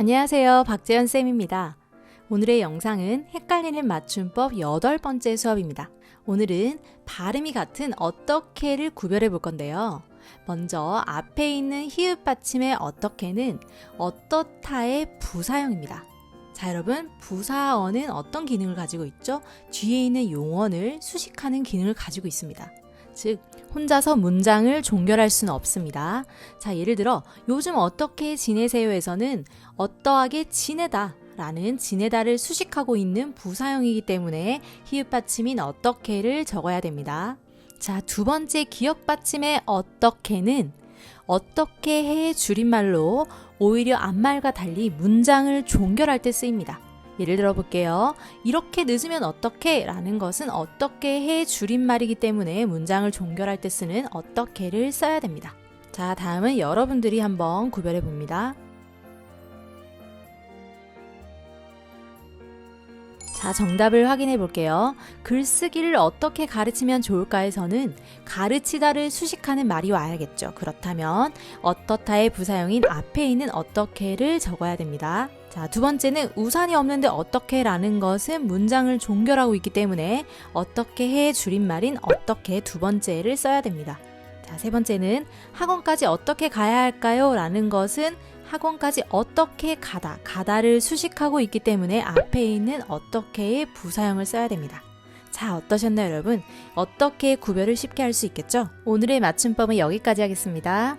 안녕하세요. 박재현 쌤입니다. 오늘의 영상은 헷갈리는 맞춤법 여덟 번째 수업입니다. 오늘은 발음이 같은 어떻게를 구별해 볼 건데요. 먼저 앞에 있는 히읗 받침의 어떻게는 어떻다의 부사형입니다. 자, 여러분, 부사어는 어떤 기능을 가지고 있죠? 뒤에 있는 용언을 수식하는 기능을 가지고 있습니다. 즉, 혼자서 문장을 종결할 수는 없습니다. 자, 예를 들어, 요즘 어떻게 지내세요에서는 어떠하게 지내다 라는 지내다를 수식하고 있는 부사형이기 때문에 히읗 받침인 어떻게를 적어야 됩니다. 자, 두 번째 기억 받침의 어떻게는 어떻게 해 줄임말로 오히려 앞말과 달리 문장을 종결할 때 쓰입니다. 예를 들어 볼게요. 이렇게 늦으면 어떻게? 라는 것은 어떻게 해 줄임말이기 때문에 문장을 종결할 때 쓰는 어떻게를 써야 됩니다. 자, 다음은 여러분들이 한번 구별해 봅니다. 자, 정답을 확인해 볼게요. 글쓰기를 어떻게 가르치면 좋을까에서는 가르치다를 수식하는 말이 와야겠죠. 그렇다면 어떻다의 부사형인 앞에 있는 어떻게를 적어야 됩니다. 자, 두 번째는 우산이 없는데 어떻게 라는 것은 문장을 종결하고 있기 때문에 어떻게 해 줄임말인 어떻게 두 번째를 써야 됩니다. 자, 세 번째는 학원까지 어떻게 가야 할까요? 라는 것은 학원까지 어떻게 가다, 가다를 수식하고 있기 때문에 앞에 있는 어떻게의 부사형을 써야 됩니다. 자, 어떠셨나요, 여러분? 어떻게 구별을 쉽게 할 수 있겠죠? 오늘의 맞춤법은 여기까지 하겠습니다.